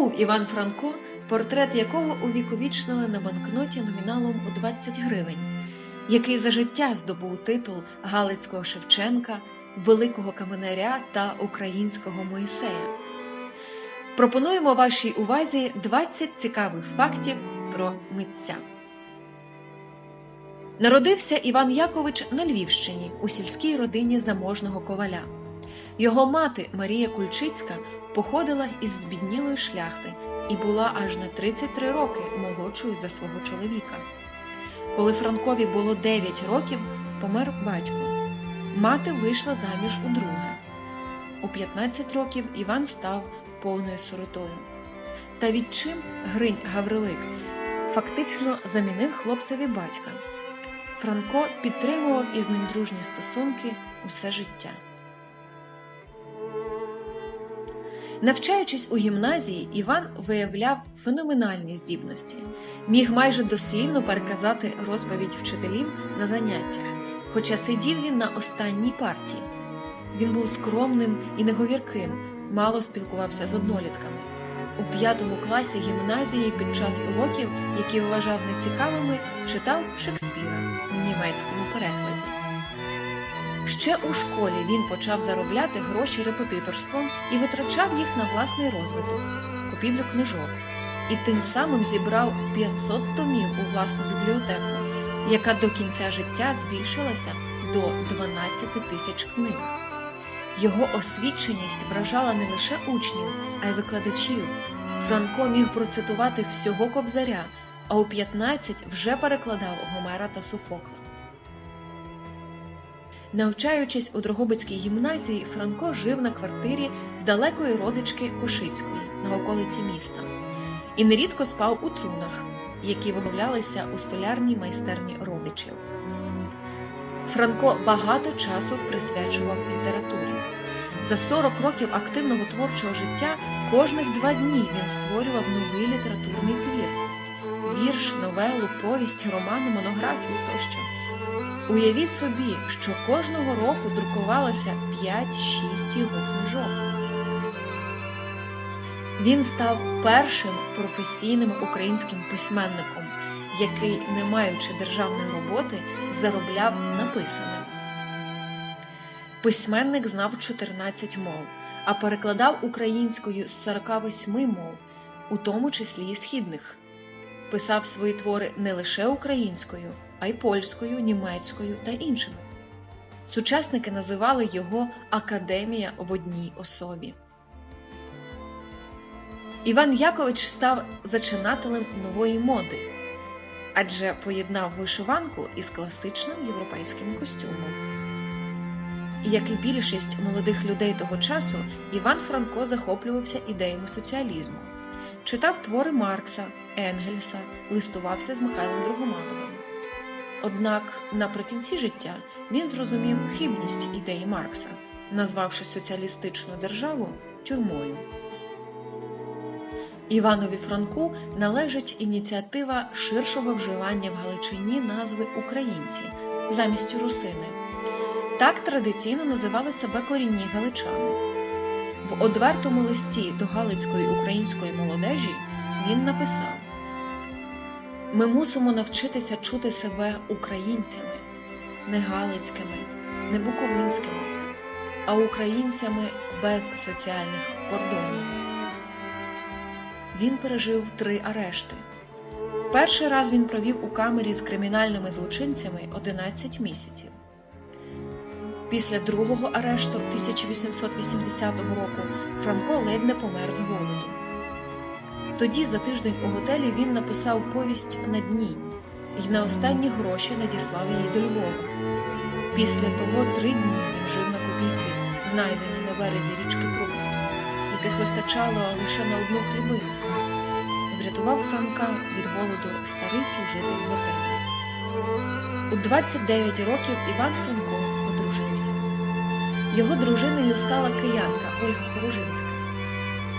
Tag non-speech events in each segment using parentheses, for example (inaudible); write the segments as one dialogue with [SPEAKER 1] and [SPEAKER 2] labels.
[SPEAKER 1] був Іван Франко, портрет якого увіковічнили на банкноті номіналом у 20 гривень, який за життя здобув титул Галицького Шевченка, Великого Каменаря та Українського Моїсея. Пропонуємо вашій увазі 20 цікавих фактів про митця. Народився Іван Якович на Львівщині у сільській родині заможного коваля. Його мати Марія Кульчицька походила із збіднілої шляхти і була аж на 33 роки молодшою за свого чоловіка. Коли Франкові було 9 років, помер батько. Мати вийшла заміж у друге. У 15 років Іван став повною сиротою. Та відчим Гринь Гаврилик фактично замінив хлопцеві батька. Франко підтримував із ним дружні стосунки усе життя. Навчаючись у гімназії, Іван виявляв феноменальні здібності, міг майже дослівно переказати розповідь вчителів на заняттях, хоча сидів він на останній партії. Він був скромним і неговірким, мало спілкувався з однолітками. У п'ятому класі гімназії під час уроків, які вважав нецікавими, читав Шекспіра в німецькому перекладі. Ще у школі він почав заробляти гроші репетиторством і витрачав їх на власний розвиток, купівлю книжок, і тим самим зібрав 500 томів у власну бібліотеку, яка до кінця життя збільшилася до 12 тисяч книг. Його освіченість вражала не лише учнів, а й викладачів. Франко міг процитувати всього кобзаря, а у 15 вже перекладав Гомера та Софокла. Навчаючись у Дрогобицькій гімназії, Франко жив на квартирі в далекої родички Кошицької на околиці міста і нерідко спав у трунах, які виготовлялися у столярній майстерні родичів. Франко багато часу присвячував літературі. За 40 років активного творчого життя кожних два дні він створював новий літературний твір: вірш, новелу, повість, роман, монографію тощо. Уявіть собі, що кожного року друкувалося 5-6 його книжок. Він став першим професійним українським письменником, який, не маючи державної роботи, заробляв написаним. Письменник знав 14 мов, а перекладав українською з 48 мов, у тому числі і східних. Писав свої твори не лише українською, а й польською, німецькою та іншими. Сучасники називали його Академія в одній особі. Іван Якович став зачинателем нової моди, адже поєднав вишиванку із класичним європейським костюмом. Як і більшість молодих людей того часу, Іван Франко захоплювався ідеями соціалізму, читав твори Маркса, Енгельса, листувався з Михайлом Драгомановим. Однак наприкінці життя він зрозумів хибність ідеї Маркса, назвавши соціалістичну державу тюрмою. Іванові Франку належить ініціатива ширшого вживання в Галичині назви українці замість русини. Так традиційно називали себе корінні галичани. В одвертому листі до Галицької української молодежі він написав: Ми мусимо навчитися чути себе українцями, не галицькими, не буковинськими, а українцями без соціальних кордонів. Він пережив три арешти. Перший раз він провів у камері з кримінальними злочинцями 11 місяців. Після другого арешту 1880 року Франко ледь не помер з голоду. Тоді, за тиждень у готелі, він написав повість на дні і на останні гроші надіслав її до Львова. Після того три дні він жив на копійки, знайдені на березі річки Прут, яких вистачало лише на одну хлібину. Врятував Франка від голоду старий служитель готелю. У 29 років Іван Франко одружився. Його дружиною стала киянка Ольга Хоружинська.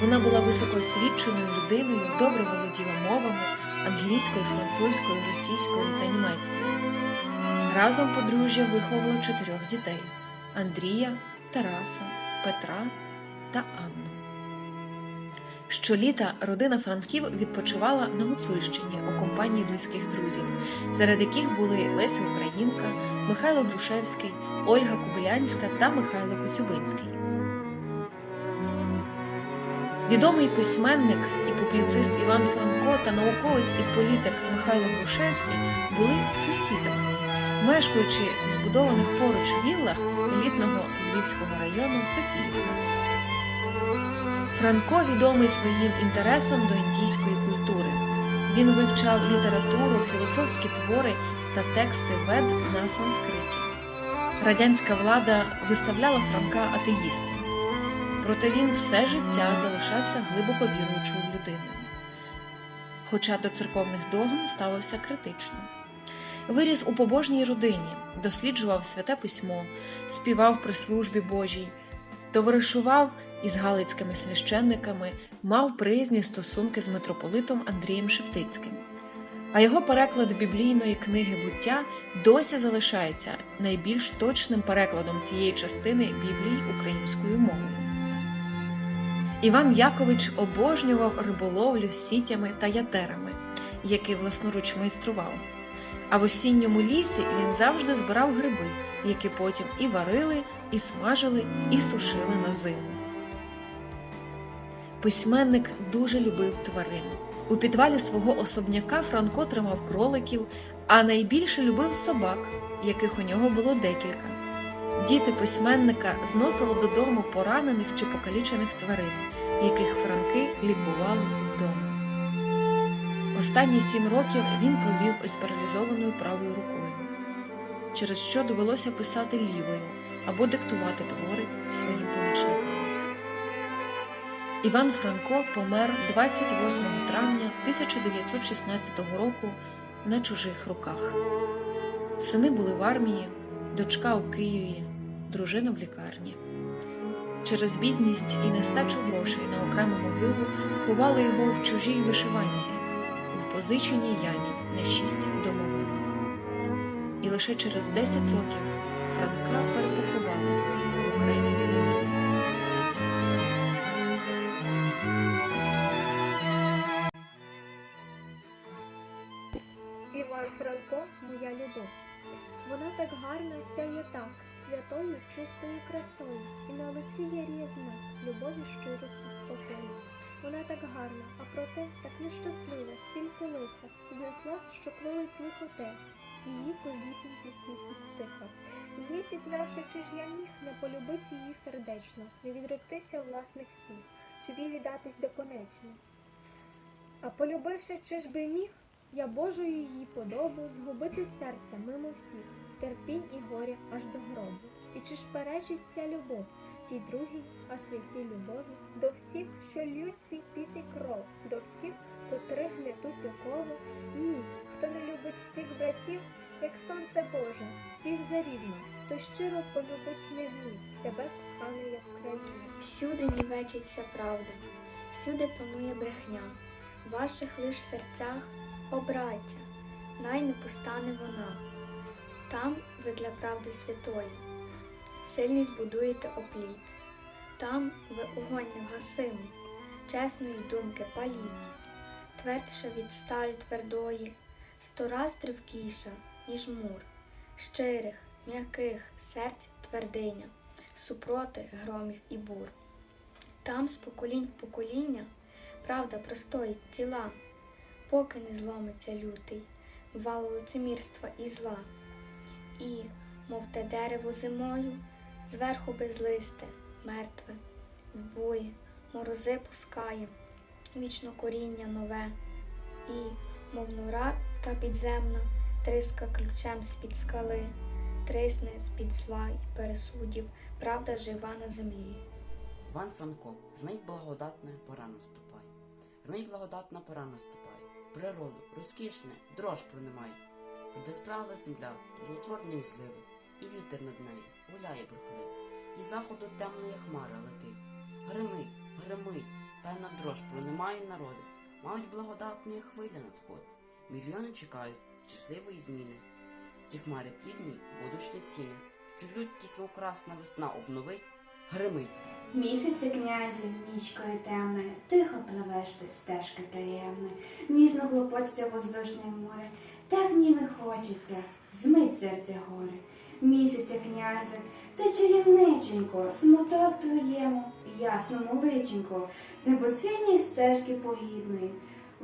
[SPEAKER 1] Вона була високоосвіченою людиною, добре володіла мовами англійською, французькою, російською та німецькою. Разом подружжя виховало чотирьох дітей Андрія, Тараса, Петра та Анну. Щоліта родина Франків відпочивала на Гуцульщині у компанії близьких друзів, серед яких були Леся Українка, Михайло Грушевський, Ольга Кобилянська та Михайло Коцюбинський. Відомий письменник і публіцист Іван Франко та науковець і політик Михайло Грушевський були сусідами, мешкаючи в збудованих поруч віллах елітного Львівського району Софіївка. Франко відомий своїм інтересом до індійської культури. Він вивчав літературу, філософські твори та тексти вед на санскриті. Радянська влада виставляла Франка атеїстом, проте він все життя залишався глибоко віруючою людиною. Хоча до церковних догм ставився критично. Виріс у побожній родині, досліджував святе письмо, співав при службі Божій, товаришував із галицькими священниками, мав приязні стосунки з митрополитом Андрієм Шептицьким. А його переклад біблійної книги буття досі залишається найбільш точним перекладом цієї частини Біблії українською мовою. Іван Якович обожнював риболовлю сітями та ятерами, які власноруч майстрував. А в осінньому лісі він завжди збирав гриби, які потім і варили, і смажили, і сушили на зиму. Письменник дуже любив тварин. У підвалі свого особняка Франко тримав кроликів, а найбільше любив собак, яких у нього було декілька. Діти письменника зносили додому поранених чи покалічених тварин, яких Франки лікували вдома. Останні сім років він провів із паралізованою правою рукою, через що довелося писати лівою або диктувати твори своїм помічникам. Іван Франко помер 28 травня 1916 року на чужих руках. Сини були в армії, дочка у Києві, дружина в лікарні. Через бідність і нестачу грошей на окрему могилу ховали його в чужій вишиванці в позиченій ямі на шість домовин. І лише через 10 років Франка перепоховали в окремій.
[SPEAKER 2] Іван Франко, моя любов. Вона так гарно сяє так, святою чистою красою, і на лиці є різна, любові щирості спокою. Вона так гарна, а проте так нещаслива, стільки лиха, знесла, що кролить лихоте, її кожнісінький пісні стиха. Її пізнавши, чи ж я міг не полюбити її сердечно, не відректися власних цін, щоб їй віддатись доконечно. А полюбивши, чи ж би міг, я Божою її подобу згубити серця мимо всіх, терпінь і горя аж до гробу. І чи ж перечить ця любов, тій другій, а святій любові, до всіх, що лють свій піт і кров, до всіх, котрих не тут окови? Ні, хто не любить всіх братів, як сонце Боже, всіх зарівно, то щиро полюбить невмів, тебе коханий, як країна.
[SPEAKER 3] Всюди нівечиться правда, всюди панує брехня, в ваших лиш серцях, о браття, най не постане вона. Там ви для правди святої, сильність будуєте опліт, там ви огонь невгасимий, чесної думки паліть, твердша від сталі твердої, сто раз тривкіша, ніж мур, щирих, м'яких серць твердиня, супроти громів і бур. Там з поколінь в покоління правда простоїть ціла, поки не зломиться лютий, вал лицемірства і зла. І, мов те дерево зимою, зверху безлисте, мертве, в бурі, морози пускає, вічно коріння нове, і, мов нора та підземна, триска ключем з-під скали, трисне з-під зла й пересудів, правда жива на землі.
[SPEAKER 4] Іван Франко, гнить благодатна пора наступає. Гнить благодатна пора наступає. Природу, розкішне, дрож пронимай. Де справа земля, злотворної сливи, і вітер над нею гуляє бурхливо. І заходу темної хмара летить. Гримить, гримить, та й на дрож пронимає народи. Мають благодатної хвиля надходить. Мільйони чекають щасливої зміни. Ті хмари плідні будуть ціни, що людськість мов красна весна обновить, гримить,
[SPEAKER 5] Місяця князю, нічкою темною, тихо пливеш ти стежки таємної, ніжно глопочеться воздушне море, так ніби хочеться, змить серце горе. Місяця князе, ти чарівниченько, смуток твоєму, ясному личенько, з небосвітньої стежки погідної.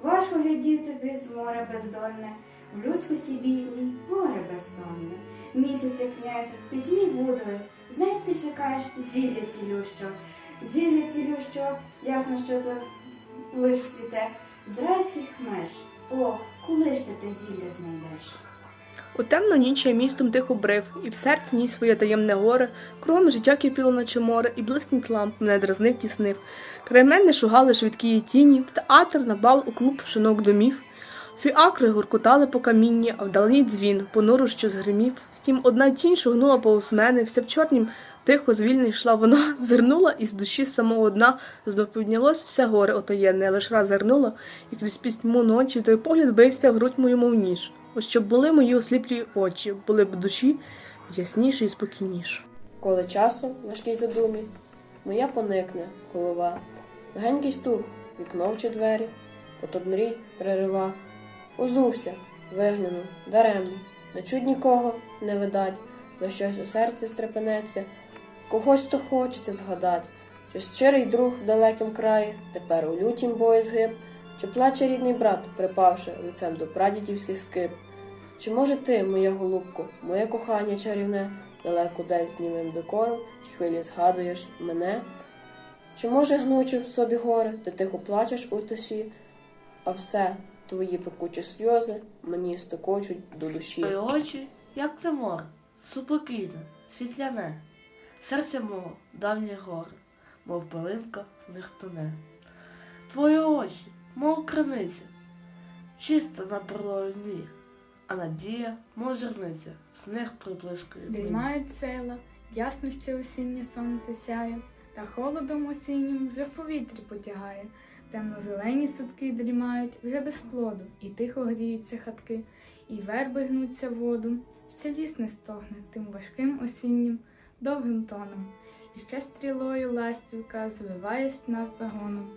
[SPEAKER 5] Важко глядів тобі з моря бездонне, в людськості бідній горе безсонне. Місяця князю, пітьмі будує, знай ти шукаєш зілля цілющого, зілля цілющого, ясно, що то лиш цвіте, з райських меж. О, коли ж ти те зілля знайдеш?
[SPEAKER 6] У темну ніч я містом тихо брив, і в серці ніс своє таємне горе, кругом життя кипіло наче море, і блискніть ламп мене дразнив тіснив. Край мене шугали швидкі тіні, театр на бал у клуб шинок домів. Фіакри гуркотали по камінні, а вдалині дзвін, понуру, що згримів. Втім, одна тінь шугнула повз мене, вся в чорнім, тихо, звільно йшла вона, (laughs) зернула, і з душі самого одна знов піднялось все горе отаєнне, лиш раз зернула, і крізь пітьму ночі той погляд бився в грудь мою, мов ніж. Ось щоб були мої осліплі очі, були б душі ясніші і спокійніші.
[SPEAKER 7] Коли часом важкій задумі, моя поникне голова, легенький стук, вікно чи двері, поток мрій перерива. Озувся, виглянув, даремно, не чуть нікого не видать, за щось у серці стрепенеться, когось то хочеться згадать, чи щирий друг в далекім краї, тепер у лютім бої згиб, чи плаче рідний брат, припавши лицем до прадідівських скип. Чи може ти, моя голубко, моє кохання чарівне, далеко десь з німим декором, ті хвилі згадуєш мене? Чи може гнучи в собі горе, ти тихо плачеш у тиші, а все твої пекучі сльози мені стокочуть до душі.
[SPEAKER 8] Твої очі, як це море, супокійне, світляне, серце мого давнє горе, мов пилинка в них тоне. Твої очі, мов криниця, чиста на дні, а надія, мов зерниця, з них приблискує.
[SPEAKER 9] Дрімають села, ясно, що осіннє сонце сяє, та холодом осіннім вже в повітрі потягає. Темно-зелені садки дрімають вже без плоду, і тихо гріються хатки, і верби гнуться в воду. Ще ліс не стогне тим важким осіннім, довгим тоном, і ще стрілою ластівка звиває нас загоном.